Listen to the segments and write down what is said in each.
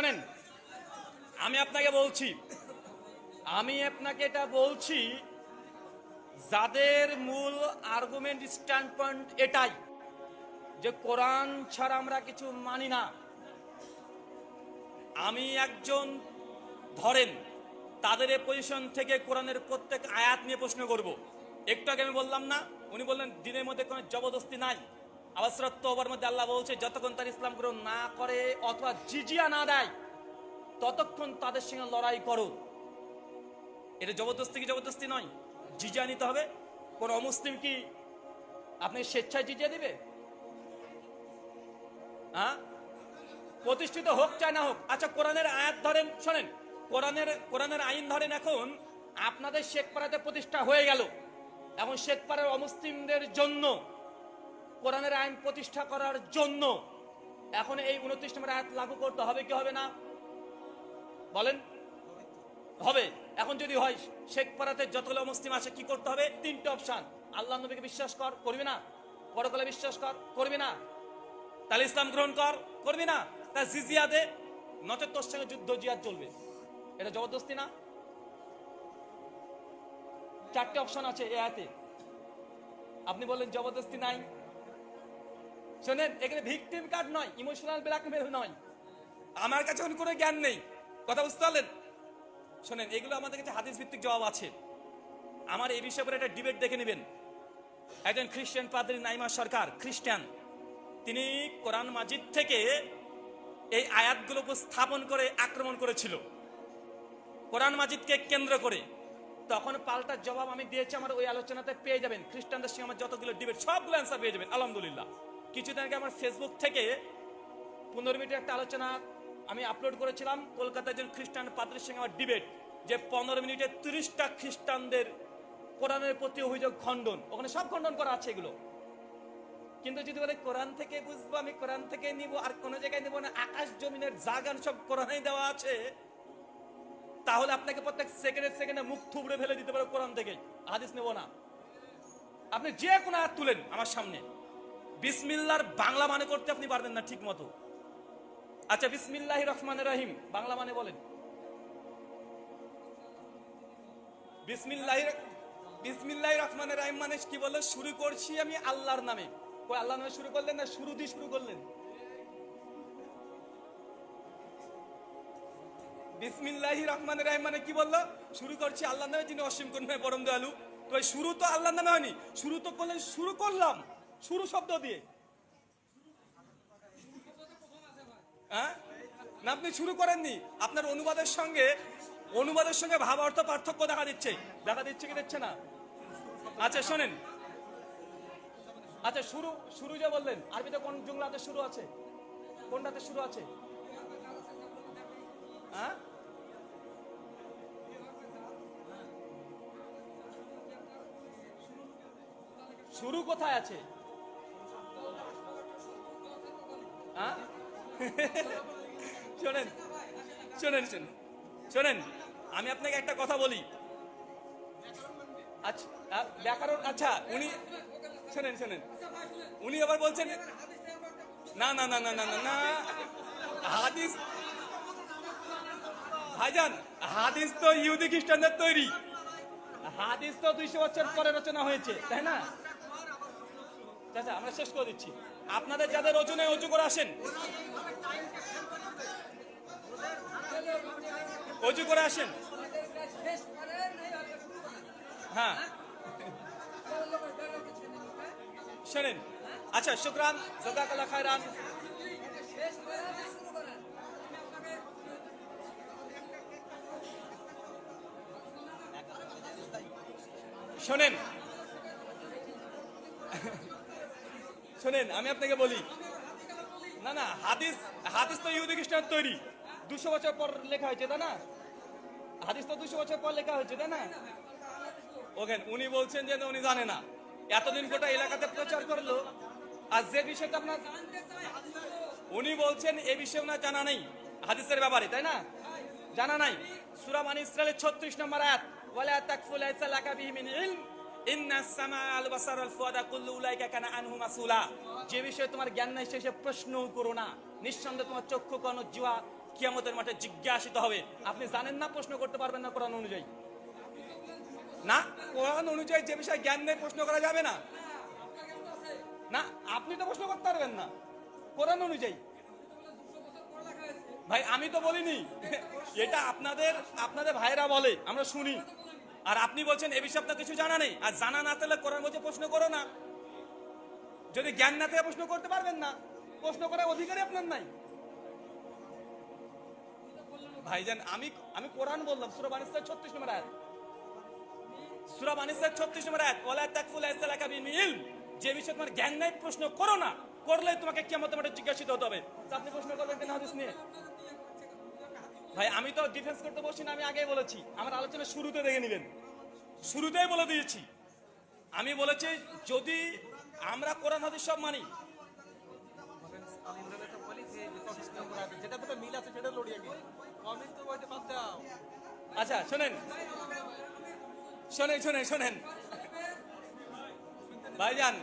শোনেন, আমি আপনাকে বলছি, আমি আপনাকে এটা বলছি, যাদের মূল আর্গুমেন্ট স্ট্যান্ড পয়েন্ট এটাই, যে কোরআন ছাড়া আমরা কিছু মানি না। আমি একজন ধরেন, তাদের পজিশন থেকে কোরআনের প্রত্যেক আয়াত নিয়ে প্রশ্ন করব। একটু আগে আমি বললাম না, উনি বললেন, দিনের মধ্যে কোনো জবরদস্তি নাই। আবার মধ্যে আল্লাহ বলছে, যতক্ষণ তার ইসলাম গ্রহণ না করে অথবা জিজিয়া না দেয়, ততক্ষণ তাদের সঙ্গে লড়াই করো। এটা জবরদস্তি কি জবরদস্তি নয়? জিজিয়া নিতে হবে। কোন অমুসলিম কি আপনি স্বেচ্ছায় জিজিয়া দিবে? হ্যাঁ? প্রতিষ্ঠিত হোক চায় না হোক। আচ্ছা কোরআনের আয়াত ধরেন, শোনেন, কোরআনের কোরআনের আইন ধরেন এখন, আপনাদের শেখপাড়াতে প্রতিষ্ঠা হয়ে গেল। এখন শেখপাড়ার অমুসলিমদের জন্য কোরআনের আইন প্রতিষ্ঠা করার জন্য এখন এই উনত্রিশ নম্বর আয়াত লাগু করতে হবে কি হবে না? বলেন। হবে। এখন যদি হয় শেখপাড়াতে যতগুলো মুসলিম আছে, কি করতে হবে? তিনটে অপশন। আল্লাহ নবীকে বিশ্বাস কর, করবি না। পরকালে বিশ্বাস কর, করবি না। তাহলে ইসলাম গ্রহণ কর, করবি না। তা জিজিয়া দে নচেত তোর সঙ্গে যুদ্ধ, জিয়াদ চলবে। এটা জবরদস্তি না? চারটে অপশন আছে এ আয়াতে। আপনি বললেন জবরদস্তি নাই। শোনেন, এখানে ভিকটিম কার্ড নয় ইমোশনাল ব্ল্যাকমেল নয়। আমার কাছে এখন কোনো জ্ঞান নেই। কথা বুঝতে পারলেন? শোনেন, এগুলো আমাদের কাছে হাদিস ভিত্তিক জবাব আছে। আমার এই বিষয়ে একটা ডিবেট দেখে নেবেন। একজন খ্রিস্টান পাদ্রী নাইমা সরকার, খ্রিস্টান। তিনি কোরআন মাজিদ থেকে এই আয়াতগুলো উপস্থাপন করে আক্রমণ করেছিল। কোরআন মাজিদকে কেন্দ্র করে। তখন পাল্টা জবাব আমি দিয়েছি, আমার ওই আলোচনাতে পেয়ে যাবেন। খ্রিস্টানদের সঙ্গে আমার যতগুলো ডিবেট সবগুলো অ্যান্সার পেয়ে যাবেন। আলহামদুলিল্লাহ। কিছুদিন আগে আমার ফেসবুক থেকে পনেরো মিনিটের একটা আলোচনা আমি আপলোড করেছিলাম। কলকাতার একজন খ্রিস্টান পাত্রের সঙ্গে আমার ডিবেট যে পনেরো মিনিটে তিরিশটা খ্রিস্টানদের কোরআনের প্রতি অভিযোগ খণ্ডন। ওখানে সব খণ্ডন করা আছে এগুলো। কিন্তু যদি বলে কোরআন থেকে বুঝব, আমি কোরআন থেকে নিব, আর কোনো জায়গায় নিব না, আকাশ জমিনের জাগান সব কোরআনেই দেওয়া আছে, তাহলে আপনাকে প্রত্যেক সেকেন্ডে সেকেন্ডে মুখ থুবড়ে ফেলে দিতে পারে কোরআন থেকে। হাদিস নেব না। আপনি যে কোনো হাত তুলেন আমার সামনে। বিসমিল্লার বাংলা মানে করতে আপনি পারবেন না ঠিক মতো। আচ্ছা বিসমিল্লাহ রহমান রহিম, বাংলা মানে বলেন। বিসমিল্লাহ বিসমিল্লাহ রহমান রহিম মানে কি বলল শুরু করছি আমি আল্লাহর নামে। কই, আল্লাহর নামে শুরু করলেন না শুরু দিয়ে শুরু করলেন? বিসমিল্লাহ রহমান রাহিম মানে কি বলল? শুরু করছি আল্লাহর নামে, যিনি অসীম করুন পরম দয়ালু। কই, শুরু তো আল্লাহর নামে হয়নি। শুরু তো করলেন, শুরু করলাম। শুরু শব্দ দিয়ে। হ্যাঁ? না, আপনি শুরু করেননি। আপনার অনুবাদের সঙ্গে অনুবাদের সঙ্গে ভাব অর্থ পার্থক্য দেখা দিচ্ছে। দেখা দিচ্ছে কি দিচ্ছে না? আচ্ছা শোনেন। আচ্ছা শুরু শুরু যে বললেন, আরবিতে কোন জুমলাতে শুরু আছে? কোনটাতে শুরু আছে? হ্যাঁ? শুরু কোথায় আছে? হ্যাঁ? শোনেন শোনেন শোনেন শোনেন, আমি আপনাকে একটা কথা বলি। আচ্ছা ব্যাকরণ আচ্ছা উনি শোনেন শোনেন, উনি আবার বলছেন না না না না না না না, হাদিস ভাইজান, হাদিস তো ইহুদি খ্রিস্টানদের তৈরি। হাদিস তো দুইশো বছর পরে রচনা হয়েছে, তাই না? আচ্ছা আমরা শেষ করে দিচ্ছি। আপনাদের যাদের ওজনে অজু করে আসেন, অজু করে আসেন। হ্যাঁ। শোনেন আচ্ছা শুক্রান, জাজাকাল্লাহ খায়রান। শোনেন। শোনেন, আমি আপনাকে বলি। না না, হাদিস হাদিস তো ইহুদি খ্রিস্টান তৈরি। দুশো বছর পর লেখা হয়েছে, তাই না? হাদিস তো দুশো বছর পর লেখা হয়েছে, তাই না? ওখানে উনি বলছেন যে উনি জানে না। এতদিন গোটা এলাকাতে প্রচার করল, আর যে বিষয়টা আপনার উনি বলছেন, এ বিষয়ে ওনার জানা নেই, হাদিসের ব্যাপারে, তাই না? জানা নাই। সূরা মানি ইসরায়েলের 36 নম্বর আয়াত, ওয়ালা তাকফু লাইসা লাকা বিহি ইলম। যে বিষয়ে তোমার জ্ঞান নাই, সে সে প্রশ্ন করো না। নিঃসন্দেহে তোমার চক্ষু কর্ণ জিওয়া কিয়ামতের মাঠে জিজ্ঞাসিত হবে। আপনি জানেন না, প্রশ্ন করতে পারবেন না কোরআন অনুযায়ী? না? কোরআন অনুযায়ী যে বিষয়ে জ্ঞান নেই, প্রশ্ন করা যাবে না? না, আপনি তো প্রশ্ন করতে পারবেন না। কোরআন অনুযায়ী? ভাই, আমি তো বলিনি। এটা আপনাদের আপনাদের ভাইরা বলে, আমরা শুনি। আর আপনি বলছেন এ বিষয়ে আপনার কিছু জানা নেই। আর জানা না থাকলে কোরআন বলছে প্রশ্ন করো না। যদি জ্ঞান না থাকে প্রশ্ন করতে পারবেন না। প্রশ্ন করার অধিকারই আপনার নাই। ভাইজান, আমি আমি কোরআন বললাম, সুরা ছত্রিশ নম্বর আয়াত। সুরা ছত্রিশ নম্বর আয়াত ওলা তাকফুল আইসালাকা বিল যে বিষয়ে তোমার জ্ঞান নাই, প্রশ্ন করো না। করলে তোমাকে কিয়ামতের মাঠে জিজ্ঞাসিত হতে হবে। আপনি প্রশ্ন করবেন কেন হাদিস নিয়ে? ভাই, আমি তো ডিফেন্স করতে বসছি না, আমি আগেই বলেছি। আমার আলোচনা শুরুতে দেখে নেবেন। শুরুতেই বলে দিয়েছি। আমি বলেছি, যদি আমরা কোরআন হাদিস সব মানি আচ্ছা শোনেন। শোনেন শোনেন শোনেন। ভাইজান,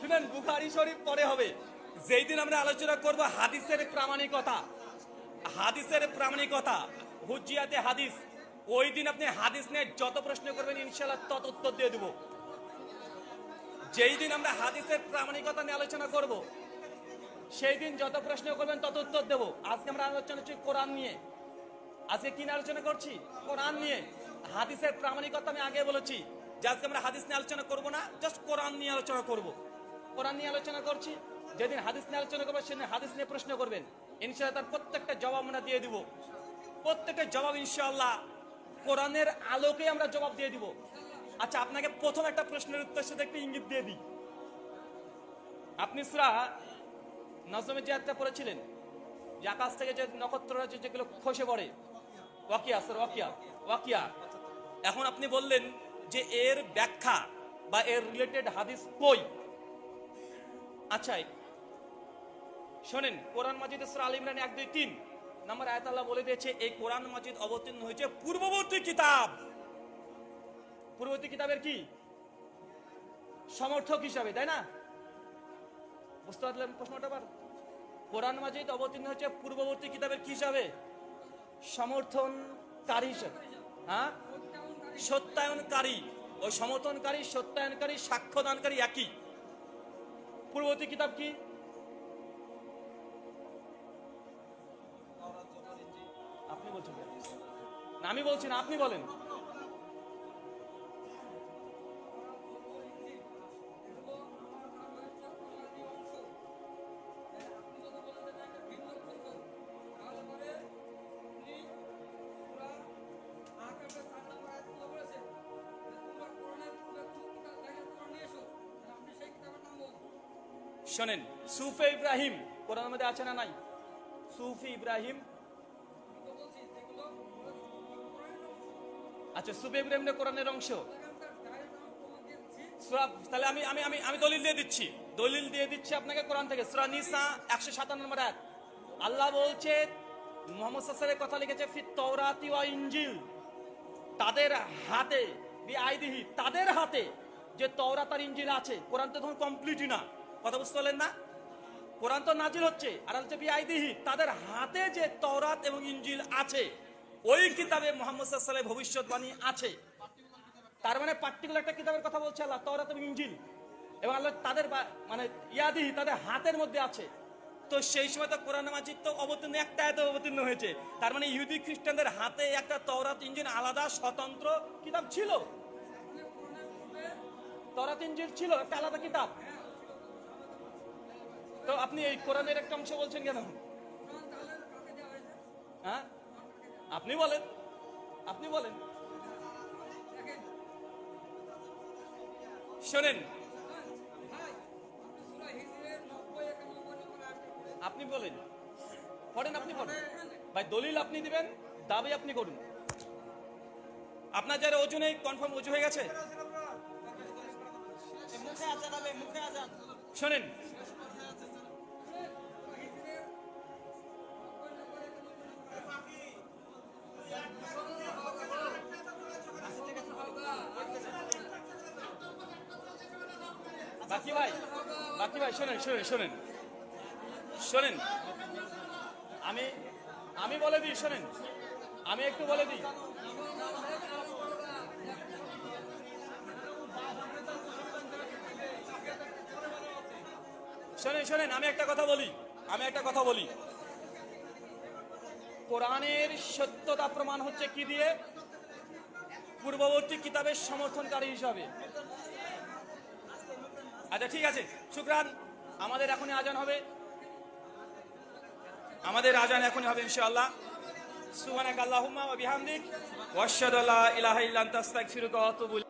শুনেন, বুখারি শরীফ পরে হবে। যেই দিন আমরা আলোচনা করব হাদিসের প্রামাণিকতা হাদিসের প্রামাণিকতা হুজিয়াতে হাদিস। ওই দিন আপনি হাদিস নিয়ে যত প্রশ্ন করবেন ইনশাল্লাহ তত উত্তর দিয়ে দেবো। যেই দিন আমরা হাদিসের প্রামাণিকতা নিয়ে আলোচনা করব, সেই দিন যত প্রশ্ন করবেন, তত উত্তর দেবো। আজকে আমরা আলোচনা করছি কোরআন নিয়ে। আজকে কি আলোচনা করছি? কোরআন নিয়ে। হাদিসের প্রামাণিকতা আমি আগে বলেছি যে আজকে আমরা হাদিস নিয়ে আলোচনা করব না, জাস্ট কোরআন নিয়ে আলোচনা করব। কোরআন নিয়ে আলোচনা করছি, যেদিন হাদিস নিয়ে আলোচনা করব, সেদিন হাদিস নিয়ে প্রশ্ন করবেন। ইনশাআল্লাহ তার প্রত্যেকটা জবাব আমরা দিয়ে দিব। প্রত্যেকটা জবাব ইনশাআল্লাহ কোরআনের আলোকে আমরা জবাব দিয়ে দিব। আচ্ছা আপনাকে প্রথম একটা প্রশ্নের উত্তর সাথে একটা ইঙ্গিত দিয়ে দিই। আপনি সুরা নজমের যে একটা পড়েছিলেন? যে আকাশ থেকে যে নক্ষত্ররা যেগুলো খসে পড়ে। ওয়াকিয়া স্যার ওয়াকিয়া ওয়াকিয়া। এখন আপনি বললেন যে এর ব্যাখ্যা বা এর রিলেটেড হাদিস কই? আচ্ছা শোনেন, কোরআন মাজিদ সূরা আল ইমরান এক, দুই, তিন। নাম্বার আয়াত আল্লাহ বলে দিয়েছে, এই কোরআন মাজিদ অবতীর্ণ হয়েছে পূর্ববর্তী কিতাব। পূর্ববর্তী কিতাবের কি? সমর্থক হিসাবে, তাই না? বুঝতে পারলেন প্রশ্নটা আবার? কোরআন মাজিদ অবতীর্ণ হয়েছে পূর্ববর্তী কিতাবের কি হিসাবে? সমর্থনকারী হিসাবে। হ্যাঁ? সত্যায়নকারী। ওই সমর্থনকারী, সত্যায়নকারী, সাক্ষ্যদানকারী একই। পূর্ববর্তী কিতাব কি? আপনি বলছেন বলছি না আপনি বলেন। শোনেন, সুফে ইব্রাহিম, কোরআনের মধ্যে আছে না নাই? সুফি ইব্রাহিম। আচ্ছা সুফে ইব্রাহিম কোরআনের অংশ। তাহলে আমি আমি আমি আমি দলিল দিয়ে দিচ্ছি। দলিল দিয়ে দিচ্ছি আপনাকে কোরআন থেকে। সুরা নিসা, একশো সাতান্ন নম্বর এক আল্লাহ বলছে, মোহাম্মদ সাসের কথা লিখেছে ফিত তওরাতি ওয়া ইনজিল। তাদের হাতে, বি আইদিহি, তাদের হাতে যে তওরাত আর ইনজিল আছে, কোরআন তো তখন কমপ্লিটই না। কথা বুঝতে পারলেন না? কোরআন তো নাজিল হচ্ছে, আর হচ্ছে বি আইদিহি, তাদের হাতে যে তওরাত এবং ইঞ্জিল আছে, ওই কিতাবে মোহাম্মদ সাল্লাল্লাহু ভবিষ্যৎবাণী আছে। তার মানে পার্টিকুলার একটা কিতাবের কথা বলছে আল্লাহ, তওরাত এবং ইঞ্জিল এবং আল্লাহ তাদের মানে ইয়াদিহি তাদের হাতের মধ্যে আছে। তো সেই সময় তো কোরআন মাজিদ তো অবতীর্ণ, একটা আয়াতে অবতীর্ণ হয়েছে। তার মানে ইহুদি খ্রিস্টানদের হাতে একটা তওরাত ইঞ্জিন আলাদা স্বতন্ত্র কিতাব ছিল। তওরাত ইঞ্জিল ছিল, একটা আলাদা কিতাব। তো আপনি এই কোরআনের একটা অংশ বলছেন কেন? হ্যাঁ? আপনি বলেন। আপনি বলেন। শোনেন। আপনি বলেন। পড়েন আপনি পড়েন। ভাই দলিল আপনি দিবেন দাবি আপনি করুন। আপনার যারা ওজনে কনফার্ম ওজু হয়ে গেছে? শোনেন। শোনেন শোনেন শোনেন। শোনেন। আমি আমি বলে দিই, শোনেন। আমি একটু বলে দিই। শোনেন শোনেন, আমি একটা কথা বলি। আমি একটা কথা বলি। কোরআনের সত্যতা প্রমাণ হচ্ছে কি দিয়ে? পূর্ববর্তী কিতাবের সমর্থনকারী হিসাবে। আচ্ছা ঠিক আছে। শুক্রান, আমাদের এখনই আজান হবে। আমাদের আজান এখনই হবে, ইনশাআল্লাহ। সুবহানাক আল্লাহুম্মা ওয়া বিহামদিক। ওয়াশহাদু আল্লা ইলাহা ইল্লা আনতা আস্তাগফিরুকা ওয়া আতুবু